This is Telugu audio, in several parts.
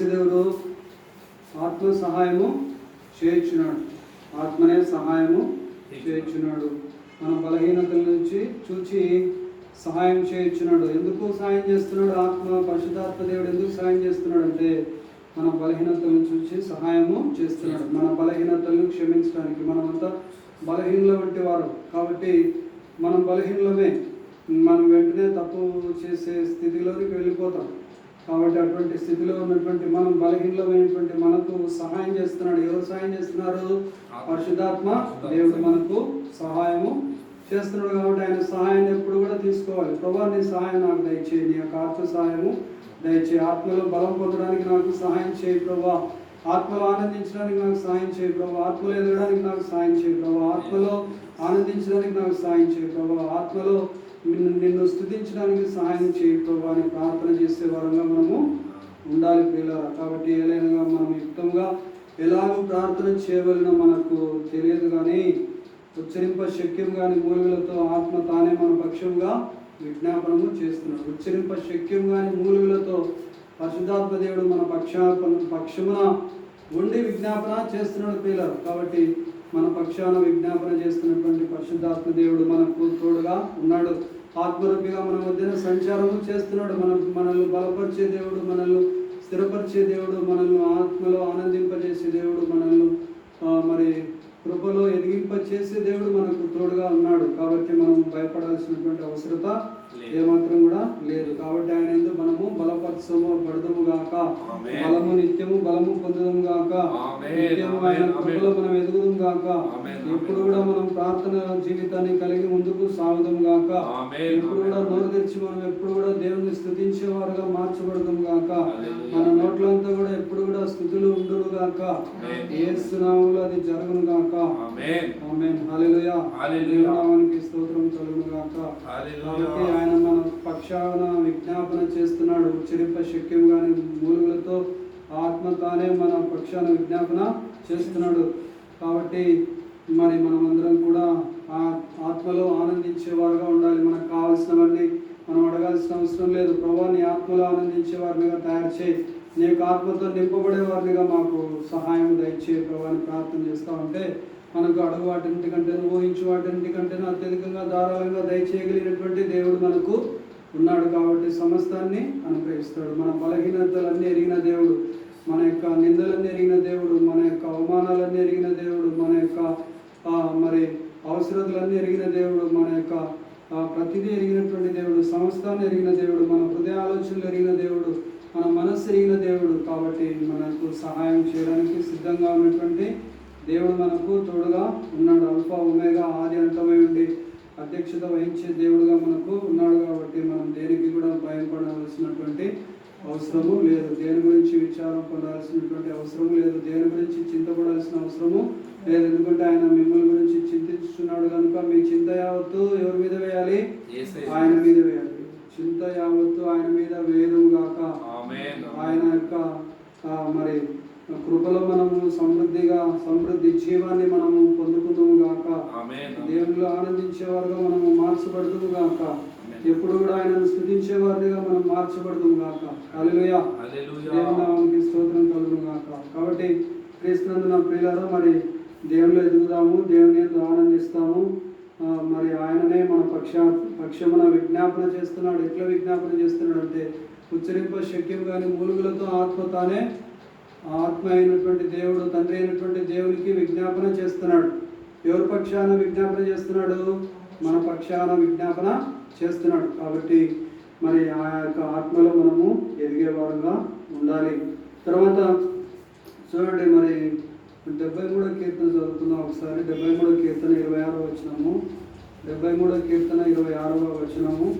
దేవుడు ఆత్మ సహాయము చేయించున్నాడు. ఆత్మనే సహాయము చేయించున్నాడు. మన బలహీనతల నుంచి చూచి సహాయం చేయించున్నాడు. ఎందుకు సహాయం చేస్తున్నాడు? ఆత్మ పరిశుద్ధాత్మ దేవుడు ఎందుకు సహాయం చేస్తున్నాడు అంటే మన బలహీనతలను చూసి సహాయము చేస్తున్నాడు. మన బలహీనతలను క్షమించడానికి. మనమంతా బలహీనుల వంటి వారు. కాబట్టి మనం బలహీనలమే. మనం వెంటనే తప్పు చేసే స్థితిలోనికి వెళ్ళిపోతాం. కాబట్టి అటువంటి స్థితిలో ఉన్నటువంటి మనం బలహీనమైనటువంటి మనకు సహాయం చేస్తున్నాడు. ఎవరు సహాయం చేస్తున్నారు? పరిశుద్ధాత్మ దేవుడు మనకు సహాయము చేస్తున్నాడు కాబట్టి ఆయన సహాయాన్ని ఎప్పుడు కూడా తీసుకోవాలి. ప్రభా నీ సహాయం నాకు దయచేయి. నీ యొక్క ఆత్మ సహాయము దయచేయి. ఆత్మలో బలం పొందడానికి నాకు సహాయం చేయి ప్రభా ఆత్మలో ఆనందించడానికి నాకు సహాయం చేయి ప్రభా ఆత్మలో ఎదగడానికి నాకు సహాయం చేయి ప్రభా ఆత్మలో ఆనందించడానికి నాకు సహాయం చేయి ప్రభా ఆత్మలో నిన్ను నిన్ను స్థుతించడానికి సహాయం చేయి అని ప్రార్థన చేసే వారంగా మనము ఉండాలి ప్రియులారా. కాబట్టి ఏలైనగా మనం యుక్తంగా ఎలాగో ప్రార్థన చేయవలనో మనకు తెలియదు కానీ ఉచ్చరింప శక్యం కాని మూలుగులతో ఆత్మ తానే మన పక్షంగా విజ్ఞాపనము చేస్తున్నాడు. ఉచ్చరింప శక్యం కాని మూలుగులతో పరిశుద్ధాత్మ దేవుడు మన పక్షాపన పక్షమున ఉండి విజ్ఞాపన చేస్తున్నాడు పిల్లలు కాబట్టి మన పక్షాన విజ్ఞాపన చేస్తున్నటువంటి పరిశుద్ధాత్మ దేవుడు మనకు తోడుగా ఉన్నాడు. ఆత్మరూపిగా మన మధ్యన సంచారము చేస్తున్నాడు. మన మనల్ని బలపరిచే దేవుడు మనల్ని స్థిరపరిచే దేవుడు మనల్ని ఆత్మలో ఆనందింపజేసే దేవుడు మనల్ని మరి కృపలో ఎదిగింప చేసే దేవుడు మనకు తోడుగా ఉన్నాడు. కాబట్టి మనం భయపడాల్సినటువంటి అవసరత ఏమాత్రం కూడా లేదు కాబట్టి ఆయన ఎందుకు మనము బలపరచము పడదము గాక. బలము నిత్యము బలము పొందదము గాక. నిత్యము ఆయన. కృపలో మనం ఎదుగుదం గాక. ఎప్పుడు కూడా మనం ప్రార్థన జీవితాన్ని కలిగి ముందుకు సాగుదాం గాక. ఎప్పుడు కూడా నోరు తెరిచి మనం ఎప్పుడు కూడా దేవుని స్థుతించేవారుగా మార్చబడదాం గాక. మన నోట్లంతా కూడా ఎప్పుడు కూడా స్థుతులు ఉండును గాక ఆమేన్. ఏసునామంలో అది జరుగును గాక ఆమేన్ స్తోత్రం కలుగును గాక ఆయన మన పక్షాన విజ్ఞాపన చేస్తున్నాడు. ఉచ్చరింప శక్యం కాని మూలుగులతో ఆత్మ తానే మన పక్షాన విజ్ఞాపన చేస్తున్నాడు. కాబట్టి మరి మనమందరం కూడా ఆ ఆత్మలో ఆనందించేవారుగా ఉండాలి. మనకు కావాల్సినవన్నీ మనం అడగాల్సిన అవసరం లేదు. ప్రభా నీ ఆత్మలో ఆనందించే వారినిగా తయారు చేయి. నీ యొక్క ఆత్మతో నింపబడే వారినిగా మాకు సహాయం దయచేయి. ప్రభాని ప్రార్థన చేస్తూ ఉంటే మనకు అడుగు వాటింటికంటే ఊహించు వాటింటికంటే అత్యధికంగా ధారాళంగా దయచేయగలిగినటువంటి దేవుడు మనకు ఉన్నాడు కాబట్టి సమస్తాన్ని అనుగ్రహిస్తాడు. మన బలహీనతలన్నీ ఎరిగిన దేవుడు మన యొక్క నిందలన్నీ ఎరిగిన దేవుడు మన యొక్క అవమానాలన్నీ ఎరిగిన దేవుడు మన యొక్క మరి అవసరతలన్నీ ఎరిగిన దేవుడు మన యొక్క ఆ, ప్రతిదీ ఎరిగినటువంటి దేవుడు సమస్తాన్ని ఎరిగిన దేవుడు మన హృదయ ఆలోచనలు ఎరిగిన దేవుడు మన మనస్సు ఎరిగిన దేవుడు కాబట్టి మనకు సహాయం చేయడానికి సిద్ధంగా ఉన్నటువంటి దేవుడు మనకు తోడుగా ఉన్నాడు. అల్ఫా ఒమేగా ఆది అంతమై ఉండి అధ్యక్షత వహించే దేవుడుగా మనకు ఉన్నాడు కాబట్టి మనం దేనికి కూడా భయపడవలసినటువంటి అవసరము లేదు. దేని గురించి విచారం పొందాల్సినటువంటి అవసరం లేదు. దేని గురించి చింతపడాల్సిన అవసరము లేదు. ఎందుకంటే ఆయన మిమ్మల్ని గురించి చింతిస్తున్నాడు కనుక మీ చింత యావత్తు ఎవరి మీద వేయాలి. ఆయన మీద వేయాలి. చింత యావత్తు ఆయన మీద వేయదు గాక. ఆయన యొక్క మరి కృపలో మనము సమృద్ధిగా సమృద్ధి జీవాన్ని మనము పొందుకుందాము గాక. ఆమేన్. దేవునిలో ఆనందించేవారుగా మనము మార్చబడదుము గాక. ఎప్పుడు కూడా ఆయనను స్థుతించే వారిగా మనం మార్చబడదుము గాక. హల్లెలూయా. హల్లెలూయా. దేవుని నామానికి స్తోత్రం కలుగును గాక. కాబట్టి క్రీస్తునందున ప్రియులారా మరి దేవునిలో ఎదుగుదాము దేవుని ఆనందిస్తాము. మరి ఆయననే మన పక్ష పక్షమున విజ్ఞాపన చేస్తున్నాడు. ఎట్లా విజ్ఞాపన చేస్తున్నాడు అంటే ఉచ్చరింప శక్యం కానీ మూలుగులతో ఆత్మ తానే ఆత్మ అయినటువంటి దేవుడు తండ్రి అయినటువంటి దేవునికి విజ్ఞాపన చేస్తున్నాడు. ఎవరి పక్షాన విజ్ఞాపన చేస్తున్నాడు? మన పక్షాన విజ్ఞాపన చేస్తున్నాడు. కాబట్టి మరి ఆ యొక్క ఆత్మలో మనము ఎదిగేవారుగా ఉండాలి. తర్వాత చూడండి మరి డెబ్బై మూడో కీర్తన చదువుకుందాం ఒకసారి. డెబ్బై మూడో కీర్తన ఇరవై ఆరో వచ్చినాము డెబ్బై మూడో కీర్తన ఇరవై ఆరవ వచ్చినాము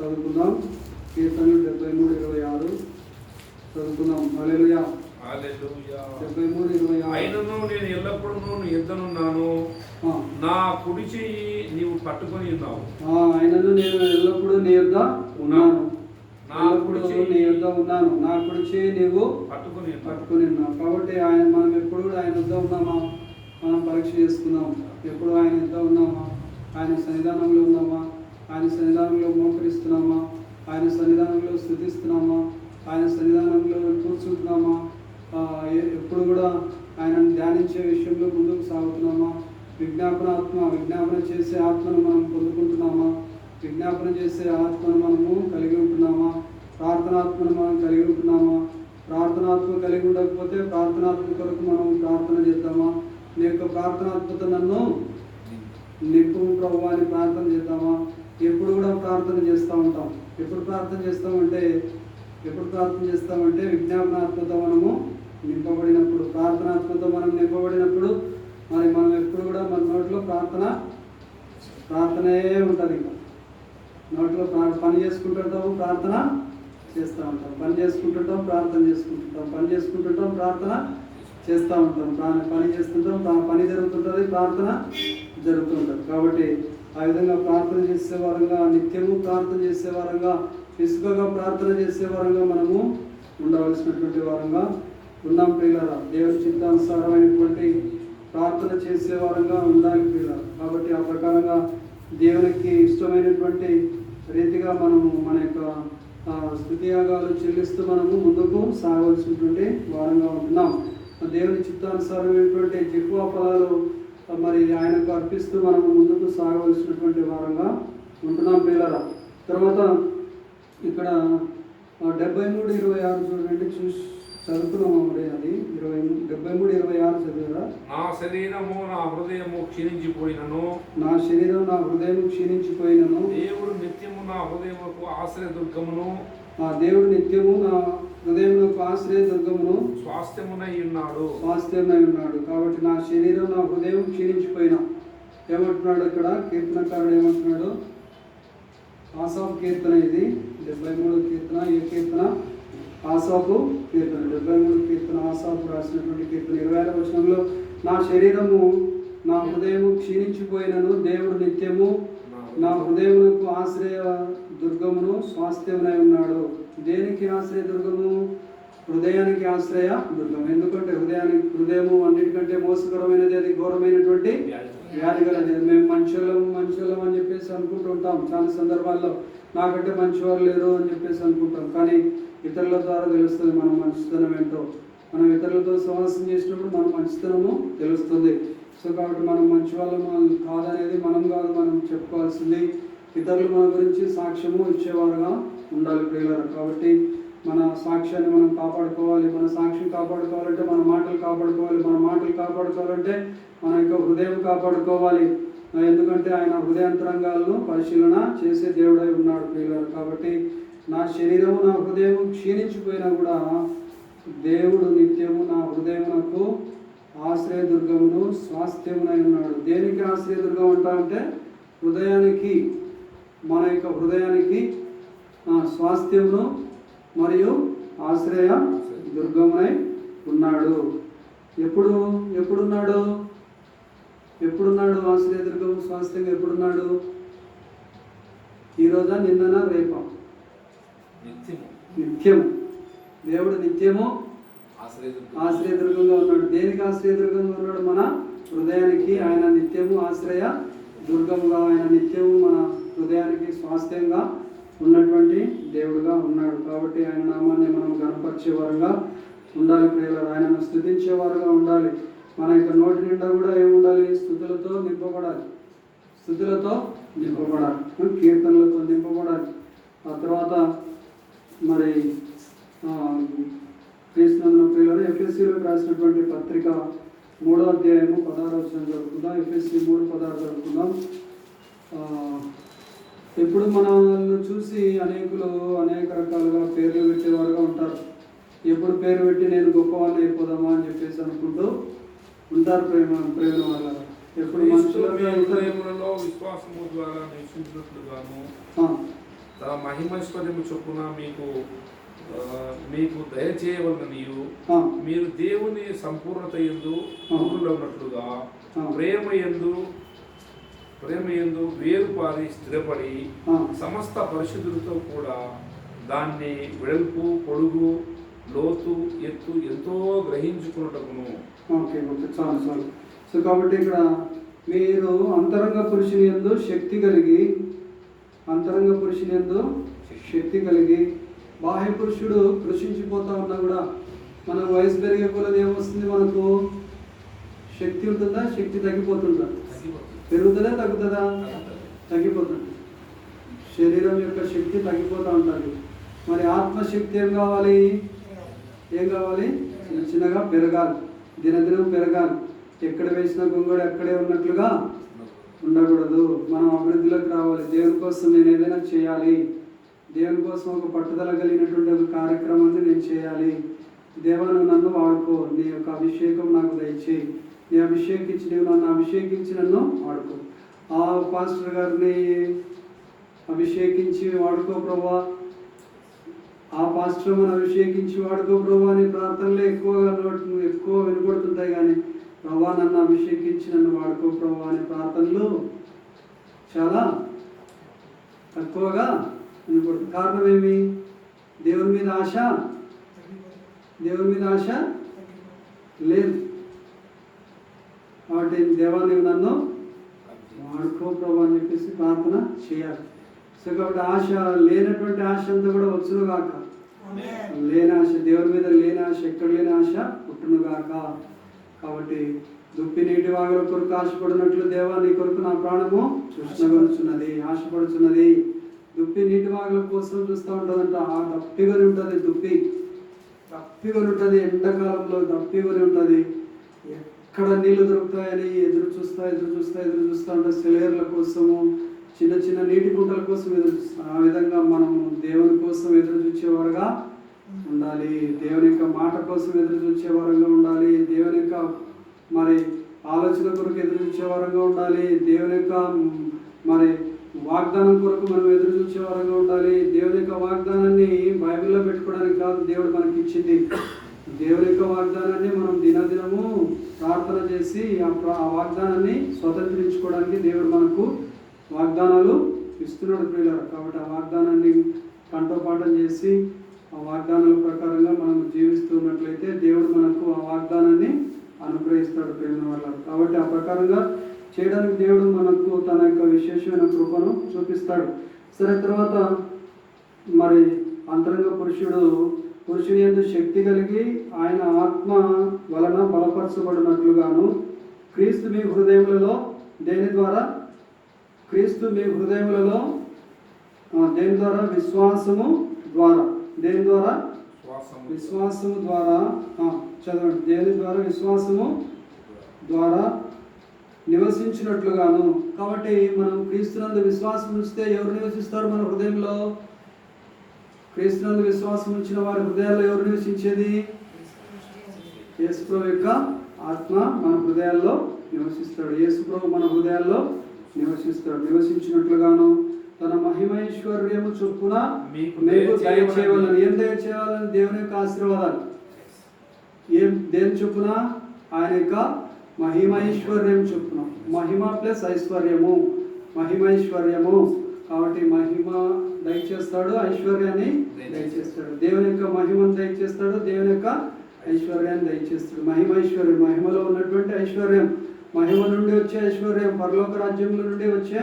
చదువుకుందాం. కీర్తన డెబ్బై మూడు ఇరవై ఆరు. చదువుకుందాం. హల్లెలూయా. అయినను నేను ఎల్లప్పుడూ నువ్వు ఎద్దనున్నాను. నా కుడి చెయ్యి నీవు పట్టుకొని ఉన్నావు. ఆయనను నేను ఎల్లప్పుడూ నీ యొద్ద ఉన్నాను. నా కుడి చెయ్యి నీ యొద్ద ఉన్నాను. నా కుడి చేయి నీవు పట్టుకొని ఉన్నావు. పట్టుకుని ఉన్నాం కాబట్టి ఆయన మనం ఎప్పుడు కూడా ఆయన వద్ద ఉన్నామా? మనం పరీక్ష చేసుకుందాం ఎప్పుడు ఆయన వద్ద ఉన్నామా? ఆయన సన్నిధానంలో ఉన్నామా? ఆయన సన్నిధానంలో మోకరిస్తున్నామా? ఆయన సన్నిధానంలో స్థుతిస్తున్నామా? ఆయన సన్నిధానంలో కూర్చుంటున్నామా? ఎప్పుడు కూడా ఆయనను ధ్యానించే విషయంలో ముందుకు సాగుతున్నామా? విజ్ఞాపన ఆత్మ విజ్ఞాపన చేసే ఆత్మను మనం పొందుకుంటున్నామా? విజ్ఞాపన చేసే ఆత్మను మనము కలిగి ఉంటున్నామా? ప్రార్థనాత్మను మనం కలిగి ఉంటున్నామా? ప్రార్థనాత్మ కలిగి ఉండకపోతే ప్రార్థనాత్మ కొరకు మనం ప్రార్థన చేద్దామా? నీ యొక్క ప్రార్థనాత్మత నన్ను నిప్పు ప్రభు అని ప్రార్థన చేద్దామా? ఎప్పుడు కూడా ప్రార్థన చేస్తూ ఉంటాం. ఎప్పుడు ప్రార్థన చేస్తామంటే ఎప్పుడు ప్రార్థన చేస్తామంటే విజ్ఞాపనాత్మత మనము నింపబడినప్పుడు ప్రార్థనాత్మతో మనం నింపబడినప్పుడు మరి మనం ఎప్పుడు కూడా మన నోట్లో ప్రార్థన ప్రార్థనే ఉంటుంది ఇంకా. నోట్లో పని చేసుకుంటుంటాము ప్రార్థన చేస్తూ ఉంటాం. పని చేసుకుంటుంటాం ప్రార్థన చేసుకుంటుంటాం. పని చేసుకుంటుంటాం ప్రార్థన చేస్తూ ఉంటాం. ప్రా- పని చేస్తుంటాం పని జరుగుతుంటుంది ప్రార్థన జరుగుతుంటుంది. కాబట్టి ఆ విధంగా ప్రార్థన చేసే వారంగా నిత్యము ప్రార్థన చేసే వారంగా ఇసుకగా ప్రార్థన చేసే వారంగా మనము ఉండవలసినటువంటి వారంగా ఉన్నాం ప్రియులారా. దేవుని చిత్తానుసారమైనటువంటి ప్రార్థన చేసేవారంగా ఉండాలి ప్రియులారా. కాబట్టి ఆ ప్రకారంగా దేవునికి ఇష్టమైనటువంటి రీతిగా మనము మన యొక్క స్థుతియాగాలు చెల్లిస్తూ మనము ముందుకు సాగవలసినటువంటి వారంగా ఉంటున్నాం. దేవుని చిత్తానుసారమైనటువంటి ఎక్కువ ఫలాలు ఆ, మరి ఆయనకు అర్పిస్తూ మనము ముందుకు సాగవలసినటువంటి వారంగా ఉంటున్నాం పిల్లల తర్వాత ఇక్కడ డెబ్బై మూడు ఇరవై ఆరు చూడండి. చూసి చదువుకున్నాము ఇరవై డెబ్బై మూడు ఇరవై ఆరు చదివారా నా శరీరము నా హృదయము క్షీణించిపోయినను. నా శరీరం నా హృదయం క్షీణించిపోయినను. దేవుడు నిత్యము నా హృదయముకు ఆశ్రయ దుర్గమును. ఆ దేవుడు నిత్యము నా హృదయంలో ఆశ్రయ దుర్గమును స్వాస్థ్యమునై ఉన్నాడు. స్వాస్థ్యమై ఉన్నాడు. కాబట్టి నా శరీరం నా హృదయం క్షీణించిపోయినా. ఏమంటున్నాడు ఇక్కడ కీర్తనకారుడు ఏమంటున్నాడు? ఆసాపు కీర్తన ఇది. డెబ్బై మూడు కీర్తన ఏ కీర్తన? ఆసాపు కీర్తన డెబ్బై మూడు కీర్తన ఆసాపు రాసినటువంటి కీర్తన ఇరవై ఆరు వచనంలో నా శరీరము నా హృదయము క్షీణించిపోయినను దేవుడు నిత్యము. నా హృదయమునకు ఆశ్రయ దుర్గమును స్వాస్థ్యమునై ఉన్నాడు. దేనికి ఆశ్రయ దుర్గము? హృదయానికి ఆశ్రయ దుర్గం ఎందుకంటే హృదయానికి హృదయము అన్నిటికంటే మోసకరమైనది అది ఘోరమైనటువంటి వ్యాధి కలది. మేము మనుషులం మనుషులం అని చెప్పేసి అనుకుంటుంటాం చాలా సందర్భాల్లో నాకంటే మంచివారు లేరు అని చెప్పేసి అనుకుంటాం. కానీ ఇతరుల ద్వారా తెలుస్తుంది మనం మంచితనం ఏంటో. మనం ఇతరులతో సహవాసం చేసినప్పుడు మన మంచితనము తెలుస్తుంది. సో కాబట్టి మనం మంచి వాళ్ళం కాదనేది మనం కాదు మనం చెప్పుకోవాల్సింది. ఇతరులు మన గురించి సాక్ష్యము ఇచ్చేవారుగా ఉండాలి ప్రియులారు. కాబట్టి మన సాక్ష్యాన్ని మనం కాపాడుకోవాలి. మన సాక్ష్యం కాపాడుకోవాలంటే మన మాటలు కాపాడుకోవాలి. మన మాటలు కాపాడుకోవాలంటే మన యొక్క హృదయం కాపాడుకోవాలి. ఎందుకంటే ఆయన హృదయాంతరంగాలను పరిశీలన చేసే దేవుడై ఉన్నాడు ప్రియులారు. కాబట్టి నా శరీరము నా హృదయం క్షీణించిపోయినా కూడా దేవుడు నిత్యము నా హృదయమునకు ఆశ్రయ దుర్గమును స్వాస్థ్యమునై ఉన్నాడు. దేనికి ఆశ్రయ దుర్గం అంటే హృదయానికి మన యొక్క హృదయానికి స్వాస్థ్యమును మరియు ఆశ్రయ దుర్గమునై ఉన్నాడు. ఎప్పుడు ఎప్పుడున్నాడు? ఎప్పుడున్నాడు ఆశ్రయ దుర్గము స్వాస్థ్యంగా ఎప్పుడున్నాడు? ఈరోజా నిన్ననా రేపా? నిత్యము. నిత్యము. దేవుడు నిత్యము ఆశ్రయ ఆశ్రయదుర్గంగా ఉన్నాడు. దేనికి ఆశ్రయదుర్గంగా ఉన్నాడు? మన హృదయానికి ఆయన నిత్యము ఆశ్రయ దుర్గముగా ఆయన నిత్యము మన హృదయానికి స్వాస్థ్యంగా ఉన్నటువంటి దేవుడుగా ఉన్నాడు. కాబట్టి ఆయన నామాన్ని మనం గనపరిచేవారుగా ఉండాలి. ప్రియులారు ఆయనను స్థుతించేవారుగా ఉండాలి. మన యొక్క నోటి నిండా కూడా ఏముండాలి? స్థుతులతో నింపబడాలి. స్థుతులతో నింపబడాలి. కీర్తనలతో నింపబడాలి. ఆ తర్వాత మరి క్రీస్తునందున ప్రియులను ఎఫ్ఎస్సిలో రాసినటువంటి పత్రిక మూడో అధ్యాయము పదహారు వచ్చిన చదువుకుందాం. ఎఫ్ఎస్సి మూడు పదహారు చదువుకుందాం. ఎప్పుడు మనల్ని చూసి అనేకులు అనేక రకాలుగా పేర్లు పెట్టేవారుగా ఉంటారు. ఎప్పుడు పేరు పెట్టి నేను గొప్పవాడిని అయిపోదామా అని చెప్పేసి అనుకుంటూ ఉంటారు ప్రేమ ప్రేమ వల్ల. ఎప్పుడు మనుషులు విశ్వాసము ద్వారా తన మహిమైశ్వర్యము చొప్పున మీకు మీకు దయచేయవలననియు మీరు దేవుని సంపూర్ణత ఎందు ఉన్నట్లుగా. ప్రేమ ఎందు ప్రేమ ఎందు వేరుపారి స్థిరపడి. సమస్త పరిశుద్ధులతో కూడా దాన్ని వెడల్పు పొడుగు లోతు ఎత్తు ఎంతో గ్రహించుకున్నటకును ఓకే ఓకే చాలు చాలు సో కాబట్టి ఇక్కడ మీరు అంతరంగ పురుషుని ఎందు శక్తి కలిగి అంతరంగ పురుషుని ఎందు శక్తి కలిగి బాహ్య పురుషుడు కృషించిపోతా ఉన్నా కూడా మన వయసు పెరిగే కొలది ఏమొస్తుంది మనకు? శక్తి ఉంటుందా? శక్తి తగ్గిపోతుందా? పెరుగుతుందా? తగ్గుతుందా. తగ్గిపోతుంది. శరీరం యొక్క శక్తి తగ్గిపోతూ ఉంటుంది. మరి ఆత్మశక్తి ఏం కావాలి? ఏం కావాలి? చిన్న చిన్నగా పెరగాలి. దినదినం పెరగాలి. ఎక్కడ వేసిన గొంగడు అక్కడే ఉన్నట్లుగా ఉండకూడదు. మనం అభివృద్ధిలోకి రావాలి. దేవుని కోసం నేను ఏదైనా చేయాలి. దేవుని కోసం ఒక పట్టుదల కలిగినటువంటి ఒక కార్యక్రమాన్ని నేను చేయాలి. దేవా నన్ను వాడుకో. నీ యొక్క అభిషేకం నాకు దయచేయి. నీ అభిషేకించి నీవు నన్ను అభిషేకించి నన్ను వాడుకో. ఆ పాస్టర్ గారిని అభిషేకించి వాడుకో ప్రభా. ఆ పాస్టర్ మనం అభిషేకించి వాడుకో ప్రభా అనే ప్రార్థనలు ఎక్కువగా ఎక్కువ వినపడుతుంటాయి కానీ ప్రభా నన్ను అభిషేకించి నన్ను వాడుకో ప్రభా అనే ప్రార్థనలు చాలా తక్కువగా వినపడుతుంది. కారణం ఏమి? దేవుని మీద ఆశ? దేవుని మీద ఆశ లేదు. కాబట్టి దేవా నీవు నన్ను వాడుకో ప్రభు అని చెప్పేసి ప్రార్థన చేయాలి. సో కాబట్టి ఆశ లేనటువంటి ఆశ అంతా కూడా వచ్చును గాక. లేని ఆశ దేవుని మీద లేని ఆశ ఎక్కడ లేని ఆశ? పుట్టును గాక. కాబట్టి దుప్పి నీటి వాగుల కొరకు ఆశపడినట్లు దేవా నీ కొరకు నా ప్రాణము చూసినగొనుచున్నది ఆశపడుచున్నది. దుప్పి నీటి వాగుల కోసం చూస్తూ ఉంటుందంట ఆ దప్పిగని ఉంటుంది దుప్పి. దప్పిగని ఉంటుంది ఎండాకాలంలో దప్పిగని ఉంటుంది. ఎక్కడ నీళ్ళు దొరుకుతాయని ఎదురు చూస్తా ఎదురు చూస్తా ఎదురు చూస్తా ఉంటే సెలయర్ల కోసము చిన్న చిన్న నీటి గుంటల కోసం ఎదురు చూస్తా. ఆ విధంగా మనము దేవుని కోసం ఎదురు చూసేవారుగా ఉండాలి. దేవుని యొక్క మాట కోసం ఎదురు చూసే వారంగా ఉండాలి. దేవుని యొక్క మరి ఆలోచన కొరకు ఎదురు చూచేవారంగా ఉండాలి. దేవుని యొక్క మరి వాగ్దానం కొరకు మనం ఎదురు చూసే వారంగా ఉండాలి. దేవుని యొక్క వాగ్దానాన్ని బైబిల్లో పెట్టుకోవడానికి కాదు దేవుడు మనకి ఇచ్చింది. దేవుని యొక్క వాగ్దానాన్ని మనం దినదినము ప్రార్థన చేసి ఆ ఆ వాగ్దానాన్ని స్వతంత్రించుకోవడానికి దేవుడు మనకు వాగ్దానాలు ఇస్తున్నాడు ప్రియులారు. కాబట్టి ఆ వాగ్దానాన్ని కంఠపాఠం చేసి ఆ వాగ్దానాల ప్రకారంగా మనం జీవిస్తున్నట్లయితే దేవుడు మనకు ఆ వాగ్దానాన్ని అనుగ్రహిస్తాడు ప్రేమ వల్ల. కాబట్టి ఆ ప్రకారంగా చేయడానికి దేవుడు మనకు తన యొక్క విశేషమైన కృపను చూపిస్తాడు. సరే తర్వాత మరి అంతరంగ పురుషుడు పురుషుని ఎందు శక్తి కలిగి ఆయన ఆత్మ వలన బలపరచబడినట్లుగాను క్రీస్తు మీ హృదయములలో దేని ద్వారా? క్రీస్తు మీ హృదయములలో దేని ద్వారా? విశ్వాసము ద్వారా. దేని ద్వారా? శ్వాసము విశ్వాసము ద్వారా. చదవండి. దేని ద్వారా? విశ్వాసము ద్వారా నివసించినట్లుగాను. కాబట్టి మనం క్రీస్తునందు విశ్వాసం ఉంచితే ఎవరు నివసిస్తారు మన హృదయంలో? క్రీస్తునందు విశ్వాసం ఉంచిన వారి హృదయాల్లో ఎవరు నివసించేది? యేసుప్రభు యొక్క ఆత్మ మన హృదయాల్లో నివసిస్తాడు. యేసుప్రభు మన హృదయాల్లో నివసిస్తాడు. నివసించినట్లుగాను. తన మహిమైశ్వర్యము చొప్పున మీకు దయచేయవలెను. దయచేయాలని ఏం దయచేయాలని దేవుని యొక్క ఆశీర్వాదాలు? ఏం దేని చొప్పున? ఆయన యొక్క మహిమైశ్వర్యం చొప్పున. మహిమ ప్లస్ ఐశ్వర్యము. మహిమైశ్వర్యము. కాబట్టి మహిమ దయచేస్తాడు ఐశ్వర్యాన్ని దయచేస్తాడు. దేవుని యొక్క మహిమను దయచేస్తాడు దేవుని యొక్క ఐశ్వర్యాన్ని దయచేస్తాడు. మహిమైశ్వర్యం మహిమలో ఉన్నటువంటి ఐశ్వర్యం. మహిమ నుండి వచ్చే ఐశ్వర్యం పరలోక రాజ్యంలో నుండి వచ్చే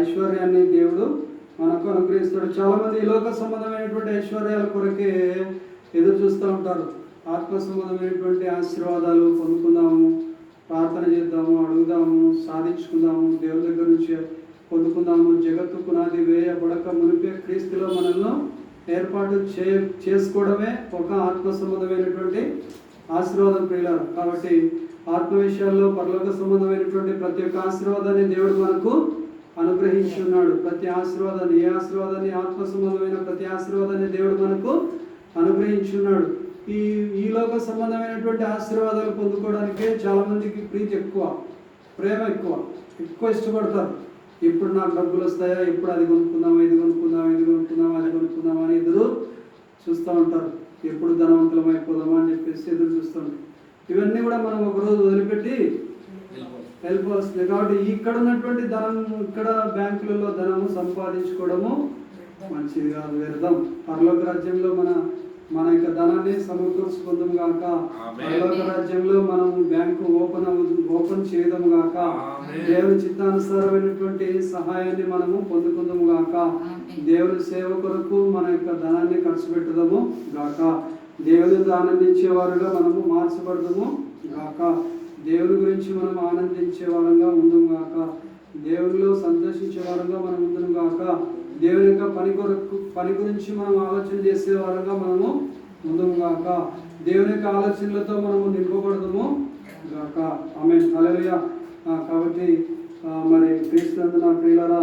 ఐశ్వర్యాన్ని దేవుడు మనకు అనుగ్రహిస్తాడు. చాలామంది ఈ లోక సంబంధమైనటువంటి ఐశ్వర్యాల కొరకే ఎదురు చూస్తూ ఉంటారు. ఆత్మ సంబంధమైనటువంటి ఆశీర్వాదాలు పొందుకుందాము ప్రార్థన చేద్దాము అడుగుదాము సాధించుకుందాము దేవుని దగ్గర నుంచి పొందుకుందాము. జగత్తు పునాది వేయబడక మునిపే క్రీస్తులో మనల్ని ఏర్పాటు చే చేసుకోవడమే ఒక ఆత్మ సంబంధమైనటువంటి ఆశీర్వాదం ప్రియులారు. కాబట్టి ఆత్మ విషయాల్లో పరలోక సంబంధమైనటువంటి ప్రతి ఒక్క ఆశీర్వాదాన్ని దేవుడు మనకు అనుగ్రహించి ఉన్నాడు ప్రతి ఆశీర్వాదాన్ని ఏ ఆశీర్వాదాన్ని ఆత్మ సంబంధమైన ప్రతి ఆశీర్వాదాన్ని దేవుడు మనకు అనుగ్రహించి ఉన్నాడు ఈ ఈ లోక సంబంధమైనటువంటి ఆశీర్వాదాలు పొందుకోవడానికే చాలామందికి ప్రీతి ఎక్కువ ప్రేమ ఎక్కువ ఎక్కువ ఇష్టపడతారు. ఎప్పుడు నాకు డబ్బులు వస్తాయా? ఎప్పుడు అది కొనుక్కుందాం ఇది కొనుక్కుందాం ఇది కొనుక్కుందాం అది కొనుక్కుందామా? అని ఎదురు చూస్తూ ఉంటారు. ఎప్పుడు ధనవంతులం అయిపోదామా అని చెప్పేసి ఎదురు చూస్తూ ఉంటారు. ఇవన్నీ కూడా మనం ఒకరోజు వదిలిపెట్టి వెళ్ళిపోవాల్సిందే కాబట్టి ఇక్కడ ఉన్నటువంటి ధనం ఇక్కడ బ్యాంకులలో ధనము సంపాదించుకోవడము మంచిది కాదు వ్యర్థం. పరలోక రాజ్యంలో మన మన యొక్క ధనాన్ని సమకూర్చుకుందాం గాక. పరలోక రాజ్యంలో మనం బ్యాంకు ఓపెన్ ఓపెన్ చేయదాం గాక. దేవుని చిత్తానుసారమైనటువంటి సహాయాన్ని మనము పొందుకుందాం గాక. దేవుని సేవ కొరకు మన యొక్క ధనాన్ని ఖర్చు పెట్టుదాము గాక. దేవుని ఆనందించే వారుగా మనము మార్చబడదాము గాక. దేవుని గురించి మనం ఆనందించే వారంగా ఉందాం గాక. దేవునిలో సంతోషించే వారంగా మనం ఉందాం గాక. దేవుని యొక్క పని కొరకు పని గురించి మనం ఆలోచన చేసే వారంగా మనము ఉందాం గాక. దేవుని యొక్క ఆలోచనలతో మనము నింపబడదాము గాక. ఆమె అలలుయ కాబట్టి మరి క్రీస్తునందు నా ప్రియులరా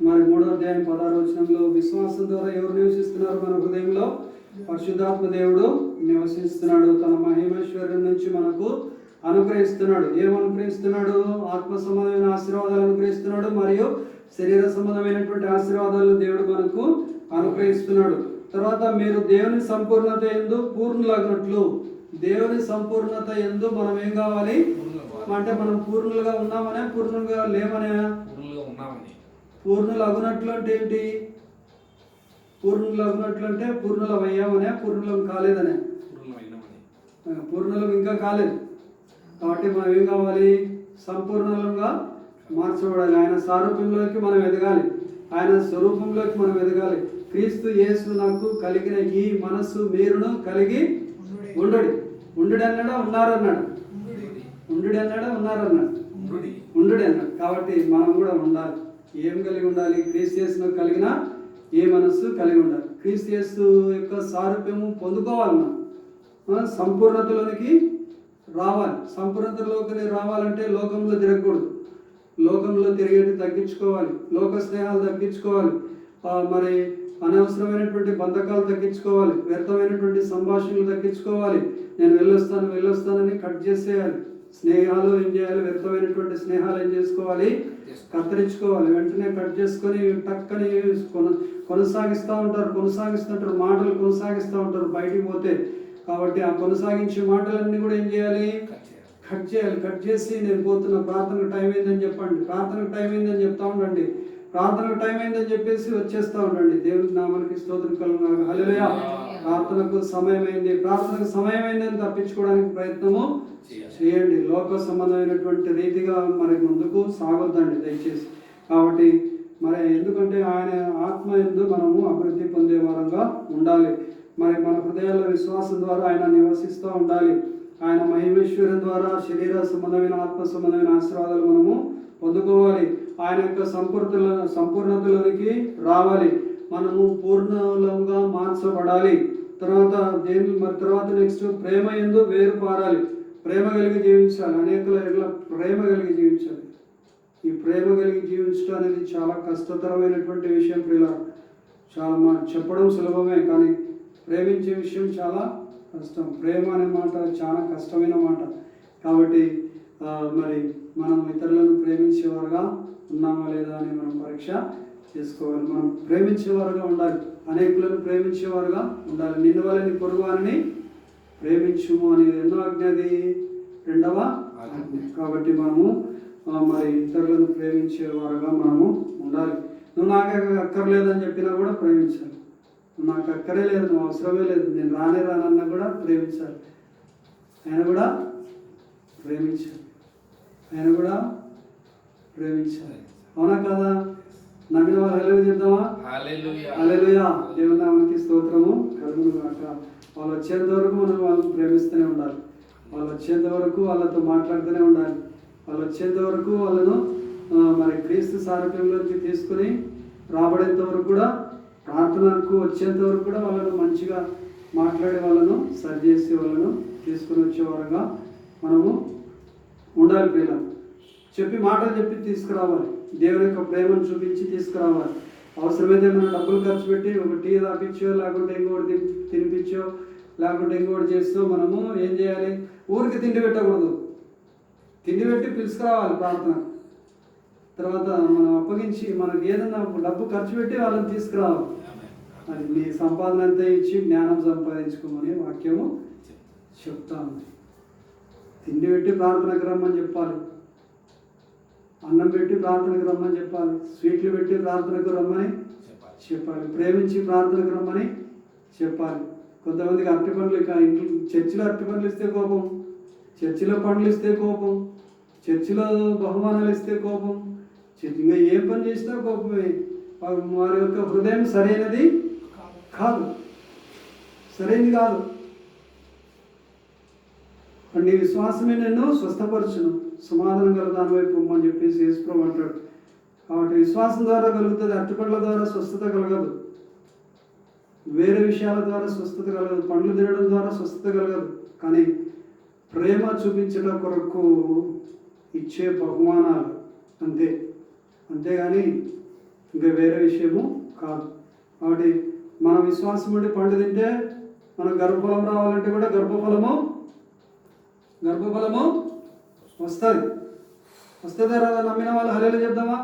మరి మూడో అధ్యాయం పదహారు వచనంలో విశ్వాసం ద్వారా ఎవరు నివసిస్తున్నారు? మన హృదయంలో పరిశుద్ధాత్మ దేవుడు నివసిస్తున్నాడు. తన మహేమేశ్వరుడు నుంచి మనకు అనుగ్రహిస్తున్నాడు. ఏం అనుగ్రహిస్తున్నాడు. ఆత్మ సంబంధమైన ఆశీర్వాదాలు అనుగ్రహిస్తున్నాడు. మరియు శరీర సంబంధమైనటువంటి ఆశీర్వాదాలను దేవుడు మనకు అనుగ్రహిస్తున్నాడు. తర్వాత మీరు దేవుని సంపూర్ణత ఎందు పూర్ణులగినట్లు దేవుని సంపూర్ణత ఎందు మనం ఏం కావాలి? అంటే మనం పూర్ణులుగా ఉన్నామనే పూర్ణులుగా లేమనే పూర్ణులు అగునట్లు అంటే ఏంటి? పూర్ణులు అగునట్లు అంటే పూర్ణులం అయ్యామనే పూర్ణులం కాలేదనే పూర్ణులం ఇంకా కాలేదు. కాబట్టి మనం ఏం కావాలి? సంపూర్ణంగా మార్చబడాలి. ఆయన సారూప్యంలోకి మనం ఎదగాలి. ఆయన స్వరూపంలోకి మనం ఎదగాలి. క్రీస్తు యేసు నాకు కలిగిన ఈ మనస్సు మీరును కలిగి ఉండడి. ఉండుడు. అన్నాడా ఉన్నారు అన్నాడు ఉండుడు. అన్నాడా ఉన్నారు అన్నాడు ఉండుడి. అన్నాడు. కాబట్టి మనం కూడా ఉండాలి. ఏం కలిగి ఉండాలి? క్రీస్తు యేసును కలిగిన ఏ మనస్సు కలిగి ఉండాలి. క్రీస్తు యేసు యొక్క సారూప్యము పొందుకోవాలి మనం. సంపూర్ణతలోనికి రావాలి. సంపూర్ణతలోకి రావాలంటే లోకంలో తిరగకూడదు. లోకంలో తిరిగేది తగ్గించుకోవాలి. లోక స్నేహాలు తగ్గించుకోవాలి. మరి అనవసరమైనటువంటి బంధకాలు తగ్గించుకోవాలి. వ్యర్థమైనటువంటి సంభాషణలు తగ్గించుకోవాలి. నేను వెళ్ళొస్తాను వెళ్ళొస్తానని కట్ చేసేయాలి. స్నేహాలు ఏం చేయాలి? వ్యర్థమైనటువంటి స్నేహాలు ఏం చేసుకోవాలి? కత్తిరించుకోవాలి. వెంటనే కట్ చేసుకొని టక్కని కొన కొనసాగిస్తూ ఉంటారు. కొనసాగిస్తుంటారు. మాటలు కొనసాగిస్తూ ఉంటారు. బయటికి పోతే కాబట్టి ఆ కొనసాగించే మాటలన్నీ కూడా ఏం చేయాలి? కట్ చేయాలి. కట్ చేసి నేను పోతున్న ప్రార్థనకు టైం అయిందని చెప్పండి. ప్రార్థనకు టైం అయిందని చెప్తా ఉండండి. ప్రార్థనకు టైం అయిందని చెప్పేసి వచ్చేస్తా ఉండండి. దేవుని నామానికి స్తోత్రం కలుగును హల్లెలూయా ప్రార్థనకు సమయం అయింది. ప్రార్థనకు సమయం అయిందని తప్పించుకోవడానికి ప్రయత్నము. చేయండి. లోక సంబంధమైనటువంటి రీతిగా మరి ముందుకు సాగొద్దండి దయచేసి. కాబట్టి మరి ఎందుకంటే ఆయన ఆత్మ ఎందు మనము అభివృద్ధి పొందే వారంగా ఉండాలి. మరి మన హృదయాల్లో విశ్వాసం ద్వారా ఆయన నివసిస్తూ ఉండాలి. ఆయన మహిమేశ్వరం ద్వారా శరీర సంబంధమైన ఆత్మ సంబంధమైన ఆశీర్వాదాలు మనము పొందుకోవాలి. ఆయన యొక్క సంపూర్ణ సంపూర్ణతలోనికి రావాలి. మనము పూర్ణంగా మార్చబడాలి. తర్వాత దేని మరి తర్వాత నెక్స్ట్ ప్రేమ ఎందు వేరు పారాలి. ప్రేమ కలిగి జీవించాలి. అనేకల ఎట్లా ప్రేమ కలిగి జీవించాలి. ఈ ప్రేమ కలిగి జీవించడం అనేది చాలా కష్టతరమైనటువంటి విషయం ప్రియుల చాలా చెప్పడం సులభమే కానీ ప్రేమించే విషయం చాలా కష్టం. ప్రేమ అనే మాట చాలా కష్టమైన మాట. కాబట్టి మరి మనం ఇతరులను ప్రేమించేవారుగా ఉన్నామా లేదా అని మనం పరీక్ష చేసుకోవాలి. మనం ప్రేమించేవారుగా ఉండాలి. అనేకులను ప్రేమించేవారుగా ఉండాలి. నిన్ను వాళ్ళని పొరుగువారిని ప్రేమించుము అనేది ఎన్నో ఆజ్ఞది రెండవ ఆజ్ఞ. కాబట్టి మనము మరి ఇతరులను ప్రేమించేవారుగా మనము ఉండాలి. నువ్వు నాకు అక్కర్లేదని చెప్పినా కూడా ప్రేమించాలి. నాకు అక్కరే లేదు నువ్వు అవసరమే లేదు. నేను రానే రానన్నా కూడా ప్రేమించాలి. ఆయన కూడా ప్రేమించాలి. ఆయన కూడా ప్రేమించాలి. అవునా కదా? నమ్మిన వాళ్ళు హెలో చెప్దామా. అలెలుయా దేవుని నామానికి స్తోత్రము కలుగును గాక. వాళ్ళు వచ్చేంత వరకు మనం వాళ్ళని ప్రేమిస్తూనే ఉండాలి. వాళ్ళు వచ్చేంత వరకు వాళ్ళతో మాట్లాడుతూనే ఉండాలి. వాళ్ళు వచ్చేంత వరకు వాళ్ళను మరి క్రీస్తు సారథ్యంలోకి తీసుకుని రాబడేంత వరకు కూడా ప్రార్థనకు వచ్చేంత వరకు కూడా వాళ్ళను మంచిగా మాట్లాడే వాళ్ళను సరి చేసి వాళ్ళను తీసుకుని వచ్చే వారంగా మనము ఉండాలి పిల్లలు. చెప్పి మాటలు చెప్పి తీసుకురావాలి. దేవుని యొక్క ప్రేమను చూపించి తీసుకురావాలి. అవసరమైతే మనం డబ్బులు ఖర్చు పెట్టి ఒక టీ తాపించో లేకుంటే ఇంకోటి తినిపించో లేకుంటే ఇంకోటి చేస్తూ మనము ఏం చేయాలి? ఊరికి తిండి పెట్టకూడదు. తిండి పెట్టి పిలుచుకురావాలి ప్రార్థన తర్వాత మనం అప్పగించి మనకి ఏదన్నా డబ్బు ఖర్చు పెట్టి వాళ్ళని తీసుకురావాలి. అది మీ సంపాదన అంతా ఇచ్చి జ్ఞానం సంపాదించుకోమని వాక్యము చెప్తా ఉంది తిండి పెట్టి ప్రార్థనకు రమ్మని చెప్పాలి. అన్నం పెట్టి ప్రార్థనకు రమ్మని చెప్పాలి. స్వీట్లు పెట్టి ప్రార్థనకు రమ్మని చెప్పాలి. ప్రేమించి ప్రార్థనకు రమ్మని చెప్పాలి. కొంతమందికి అరటి పండ్లు ఇక ఇంట్లో చర్చిలో అరటి పండ్లు ఇస్తే కోపం చర్చిలో పండ్లు ఇస్తే కోపం చర్చిలో బహుమానాలు ఇస్తే కోపం ఇంకా ఏ పని చేసినా కోపమే. వారి యొక్క హృదయం సరైనది కాదు. సరైనది కాదు. నీ విశ్వాసమే నేను స్వస్థపరచును. సమాధానం గల దాని వైపు అని చెప్పేసి యేసుప్రభు అంటాడు. కాబట్టి విశ్వాసం ద్వారా కలుగుతుంది అట్టుపండ్ల ద్వారా స్వస్థత కలగదు. వేరే విషయాల ద్వారా స్వస్థత కలగదు పండ్లు తినడం ద్వారా స్వస్థత కలగదు. కానీ ప్రేమ చూపించడం కొరకు ఇచ్చే బహుమానాలు అంతే. అంతేగాని ఇంకా వేరే విషయము కాదు. కాబట్టి మన విశ్వాసం ఉండి పండు తింటే మన గర్భఫలం రావాలంటే కూడా గర్భఫలము గర్భఫలము వస్తుంది. వస్తుందా రాదా? నమ్మిన వాళ్ళు హలేలు చెప్దామా.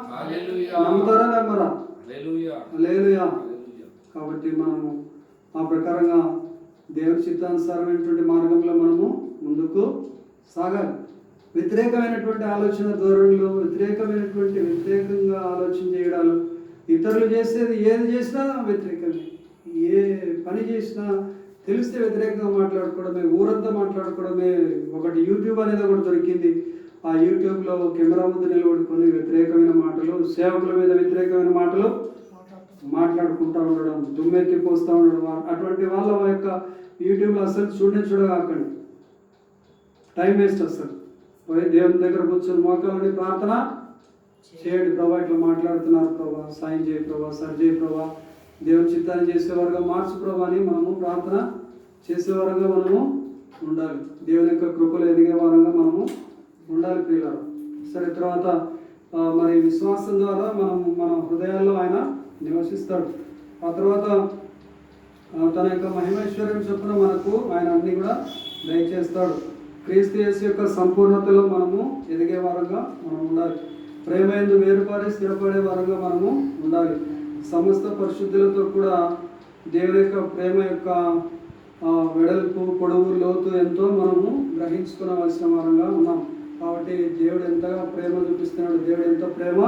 నమ్ముతారా నమ్మరా? హల్లెలూయా. కాబట్టి మనము ఆ ప్రకారంగా దేవుని చిత్తానుసారమైనటువంటి మార్గంలో మనము ముందుకు సాగాలి. వ్యతిరేకమైనటువంటి ఆలోచన ధోరణులు వ్యతిరేకమైనటువంటి వ్యతిరేకంగా ఆలోచన చేయడాలు ఇతరులు చేసేది ఏది చేసినా వ్యతిరేకమే. ఏ పని చేసినా తెలిస్తే వ్యతిరేకంగా మాట్లాడుకోవడమే ఊరంతా మాట్లాడుకోవడమే ఒకటి. యూట్యూబ్ అనేది ఒకటి దొరికింది. ఆ యూట్యూబ్లో కెమెరా ముందు నిలబడుకొని వ్యతిరేకమైన మాటలు సేవకుల మీద వ్యతిరేకమైన మాటలు మాట్లాడుకుంటూ. ఉండడం దుమ్మెత్తి పోస్తూ ఉండడం అటువంటి వాళ్ళ యొక్క యూట్యూబ్లో అసలు చూడనే చూడగాకండి. టైం వేస్ట్ అసలు దేవుని దగ్గర కూర్చొని మోకాలని ప్రార్థన చేయండి. ప్రభా ఇట్లా మాట్లాడుతున్నారు ప్రభా సాయం చేయ ప్రభా సరి చేయ ప్రభా. దేవుని చిత్తాన్ని చేసేవారుగా మార్చు ప్రభా అని మనము ప్రార్థన చేసేవారుగా మనము ఉండాలి. దేవుని యొక్క కృపలు ఎదిగే వారంగా మనము ఉండాలి ప్రియులారు. సరే తర్వాత మరి విశ్వాసం ద్వారా మనం మన హృదయాల్లో ఆయన నివసిస్తాడు. ఆ తర్వాత తన యొక్క మహిమైశ్వర్యం చొప్పున మనకు ఆయన అన్ని కూడా దయచేస్తాడు. క్రీస్తు యేసు యొక్క సంపూర్ణతలో మనము ఎదిగే వారంగా మనం ఉండాలి. ప్రేమ ఎందు వేరుపారి స్థిరపడే వారంగా మనము ఉండాలి. సమస్త పరిశుద్ధులతో కూడా దేవుని యొక్క ప్రేమ యొక్క వెడల్పు పొడవు లోతు ఎంతో మనము గ్రహించుకునవలసిన వారంగా ఉన్నాం. కాబట్టి దేవుడు ఎంతగా ప్రేమ చూపిస్తున్నాడు దేవుడు ఎంత ప్రేమ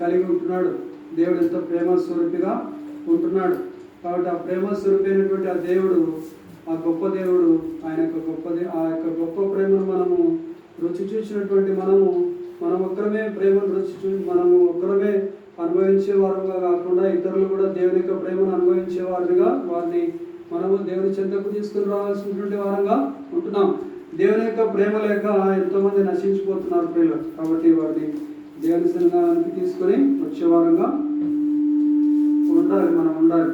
కలిగి ఉంటున్నాడు దేవుడు ఎంత ప్రేమ స్వరూపిగా ఉంటున్నాడు. కాబట్టి ఆ ప్రేమ స్వరూపైనటువంటి ఆ దేవుడు ఆ గొప్ప దేవుడు ఆయన యొక్క గొప్ప ఆ యొక్క గొప్ప ప్రేమను మనము రుచి చూసినటువంటి మనము మనం ఒక్కరమే ప్రేమను రుచి చూ మనము ఒక్కరమే అనుభవించే వారుగా కాకుండా ఇతరులు కూడా దేవుని యొక్క ప్రేమను అనుభవించే వారిగా వారిని మనము దేవుని చెంతకు తీసుకుని రావాల్సినటువంటి వారంగా ఉంటున్నాం. దేవుని యొక్క ప్రేమ లేక ఎంతోమంది నశించిపోతున్నారు ప్రియులు. కాబట్టి వారిని దేవుని సంఘానికి తీసుకొని వచ్చే వారంగా ఉండాలి మనం ఉండాలి.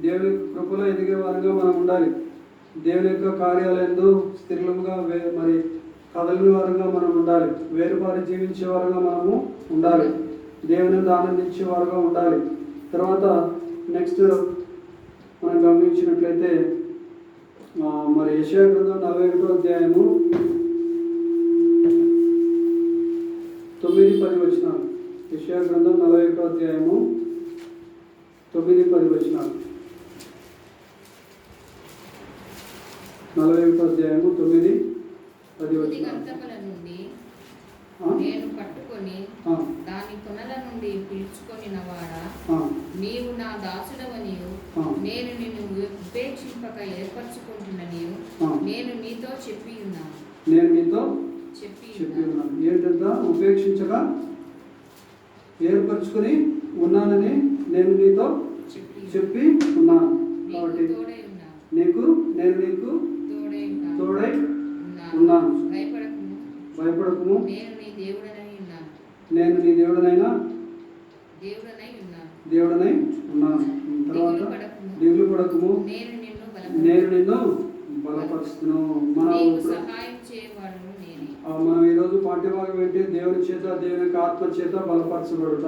దేవుని కృపలో ఎదిగే వారంగా మనం ఉండాలి. దేవుని యొక్క కార్యాలయంలో స్థిరముగా వే- మరి కదలని వారంగా మనం ఉండాలి. వేరుపారి జీవించే వారంగా మనము ఉండాలి. దేవుని ఆనందించే వారుగా ఉండాలి. తర్వాత నెక్స్ట్ మనం గమనించినట్లయితే మరి యశా గ్రంథం నలభై ఒకటో అధ్యాయము తొమ్మిది పది వచనాలు. యశయ గ్రంథం నలభై ఒకటో అధ్యాయము తొమ్మిది పది వచనాలు. నలభై ఒకటో అధ్యాయము తొమ్మిది పది? నేను పట్టుకొని ఆ, దాని కొనల నుండి పిలుచుకొని వాడా ఆ, నీవు నా దాసుడవనియు. నేను నిన్ను ఉపేక్షింపక ఏర్పరచుకుంటున్ననియు ఆ. నేను నీతో చెప్పి ఉన్నాను నేను మీతో చెప్పి ఉన్నాను ఏంటంట ఉపేక్షించక ఏర్పరచుకొని ఉన్నానని నేను నీతో చెప్పి ఉన్నాను. కాబట్టి నీకు నేను నీకు తోడై ఉన్నాను. భయపడకుము నేను నీ దేవుడనైనా? దేవుడనై ఉన్నాను. తర్వాత దిగులు పడకుము. నేను నిన్ను బలపరుస్తున్నాను. మనం ఆ, మనం ఈరోజు పాఠ్యభాగం ఏంటి? దేవుని చేత దేవుని యొక్క ఆత్మ చేత బలపరచబడుట.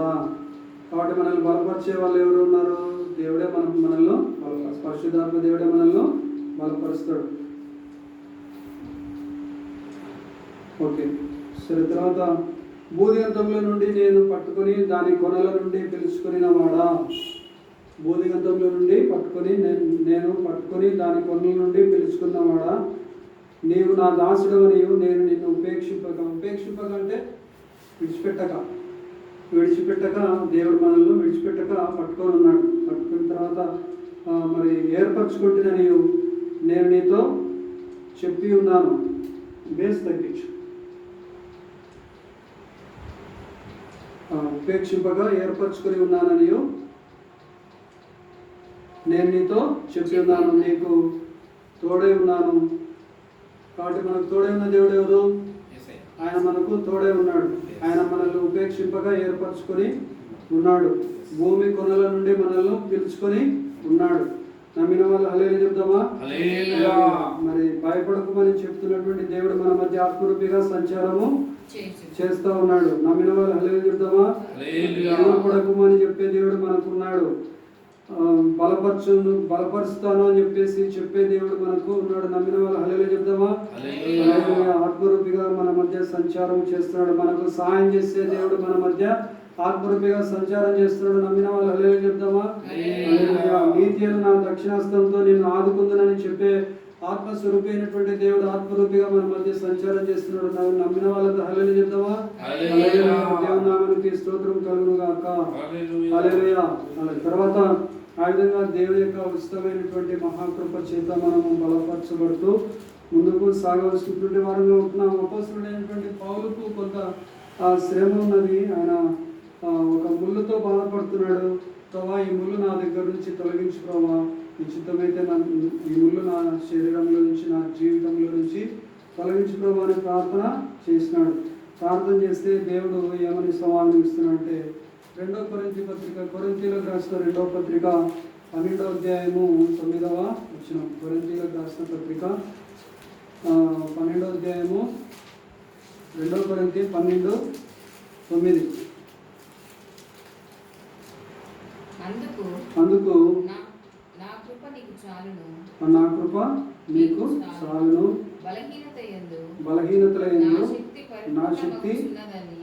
కాబట్టి మనల్ని బలపరిచే వాళ్ళు ఎవరు ఉన్నారు? దేవుడే మనం మనల్ని బలపరుచు పరిశుద్ధాత్మ దేవుడే మనల్ని బలపరుస్తాడు. ఓకే సరే తర్వాత బూదిగంతంలో నుండి నేను పట్టుకొని దాని కొనల నుండి పిలుచుకుని వాడా? బూదిగంతంలో నుండి పట్టుకొని నేను నేను పట్టుకొని దాని కొనల నుండి పిలుచుకున్నవాడా నీవు నా దాసుడవు నీవు నేను నిన్ను ఉపేక్షింపక ఉపేక్షింపక అంటే విడిచిపెట్టక. విడిచిపెట్టక దేవుడు మనల్ని విడిచిపెట్టక పట్టుకొని ఉన్నాడు. పట్టుకున్న తర్వాత మరి ఏర్పరచుకుంటున్న నీవు నేను నీతో చెప్పి ఉన్నాను. బేస్ తగ్గించు ఆ, ఉపేక్షింపగా ఏర్పరచుకొని ఉన్నాననియు. నేను నీతో చెప్పి ఉన్నాను నీకు తోడై ఉన్నాను. కాబట్టి మనకు తోడై ఉన్న దేవుడు ఎవరు? ఆయన మనకు తోడే ఉన్నాడు. ఆయన మనల్ని ఉపేక్షింపగా ఏర్పరచుకొని ఉన్నాడు. భూమి కొనల నుండి మనల్ని పిలుచుకొని ఉన్నాడు. నమ్మిన వాళ్ళు చెప్దామా హల్లెలూయా. మరి భయపడకమని చెప్తున్నటువంటి దేవుడు మన మధ్య ఆత్మరూపిగా సంచారము. చేస్తా ఉన్నాడు. నమ్మిన వాళ్ళు హలేలు చెప్దామా హల్లెలూయా. పడకము అని చెప్పే దేవుడు మనకున్నాడు. బలపరచు బలపరుస్తాను అని చెప్పేసి చెప్పే దేవుడు మనకు ఉన్నాడు. నమ్మిన వాళ్ళు హలేలు చెప్దామా. ఆత్మరూపిగా మన మధ్య సంచారం చేస్తున్నాడు. మనకు సహాయం చేసే దేవుడు మన మధ్య ఆత్మరూపిగా సంచారం చేస్తున్నాడు. నమ్మిన వాళ్ళు హల్లెలూయా చెప్దామా హల్లెలూయా. నీతి నా దక్షిణాస్తంతో నిన్ను ఆదుకుందునని చెప్పే ఆత్మస్వరూపైనటువంటి దేవుడు ఆత్మరూపిగా మన మధ్య సంచారం చేస్తున్నాడు. నమ్మిన వాళ్ళతో హల్లెలూయా చెప్దామా హల్లెలూయా. హల్లెలూయా. దేవుని నామానికి స్తోత్రం కలుగును గాక తర్వాత ఆ విధంగా దేవుని యొక్క ఉచితమైనటువంటి మహాకృప చేత మనము బలపరచబడుతూ ముందుకు సాగవలసినటువంటి వారంలో ఉంటున్నాం అపోసుడైనటువంటి పౌలుకు కొంత ఆ శ్రమ ఉన్నది. ఆయన ఒక ముళ్ళుతో బాధపడుతున్నాడు. తవా ఈ ముళ్ళు నా దగ్గర నుంచి తొలగించు ప్రభా నిశ్చితమైతే నా ఈ ముళ్ళు నా శరీరంలో నుంచి నా జీవితంలో నుంచి తొలగించు ప్రభా అని ప్రార్థన చేసినాడు. ప్రార్థన చేస్తే దేవుడు ఏమని సమాధానం ఇస్తున్నాడంటే రెండో కొరింతి పత్రిక కొరింతీలకు రాసిన రెండో పత్రిక పన్నెండో అధ్యాయము తొమ్మిదవ వచ్చిన కొరింతీలకు రాసిన పత్రిక పన్నెండో అధ్యాయము రెండో కొరింతి పన్నెండు తొమ్మిది. అందుకు అందుకు నా కృప నీకు చాలును. బలహీనతల నా శక్తి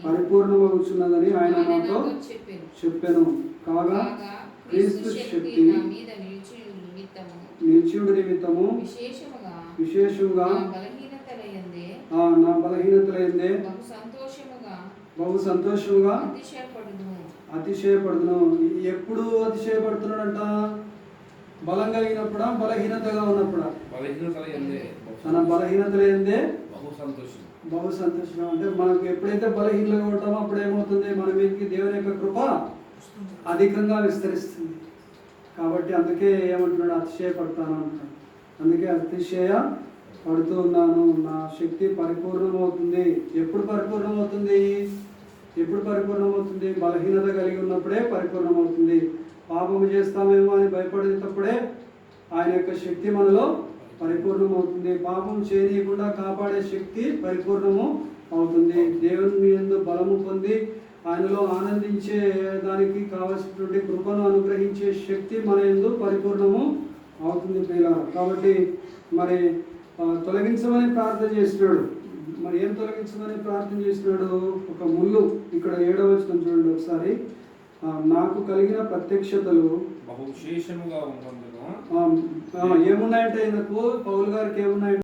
పరిపూర్ణమవుతున్నదని ఆయన నాతో చెప్పెను. కాగా క్రీస్తు శక్తి నిలిచియుడి నిమిత్తము. విశేషముగా విశేషంగా నా బలహీనతల యందే ఆ, నా బలహీనతల ఎందే బహు సంతోషంగా అతిశయపడుతును ఎప్పుడు అతిశయపడుతున్నాడంట? బలం కలిగినప్పుడా? బలహీనతగా ఉన్నప్పుడా? తన బలహీనతలు ఏందే బహు సంతోషం బహు సంతోషం అంటే మనకు ఎప్పుడైతే బలహీనలుగా ఉంటామో అప్పుడు ఏమవుతుంది మన మీదకి దేవుని యొక్క కృప అధికంగా విస్తరిస్తుంది. కాబట్టి అందుకే ఏమంటున్నాడు? అతిశయపడతాను అంటాడు. అందుకే అతిశయ పడుతూ ఉన్నాను. నా శక్తి పరిపూర్ణమవుతుంది. ఎప్పుడు పరిపూర్ణమవుతుంది? ఎప్పుడు పరిపూర్ణమవుతుంది? బలహీనత కలిగి ఉన్నప్పుడే పరిపూర్ణమవుతుంది. పాపము చేస్తామేమో అని భయపడేటప్పుడే ఆయన యొక్క శక్తి మనలో పరిపూర్ణమవుతుంది. పాపం చేయనీయకుండా కాపాడే శక్తి పరిపూర్ణము అవుతుంది దేవుని ఎందు బలము పొంది ఆయనలో ఆనందించే దానికి కావలసినటువంటి కృపను అనుగ్రహించే శక్తి మన ఎందు పరిపూర్ణము అవుతుంది ప్రియుల కాబట్టి మరి తొలగించమని ప్రార్థన చేసినాడు. మరి ఏం తొలగించమని ప్రార్థన చేసినాడు? ఒక ముళ్ళు. ఇక్కడ ఏడవ చూడండి ఒకసారి. నాకు కలిగిన ప్రత్యక్షతలు బహు విశేషముగా ఉన్నందున ఆ, ఆ, ఏమున్నాయంటే ఈయనకు పౌలు గారికి ఏమున్నాయంటే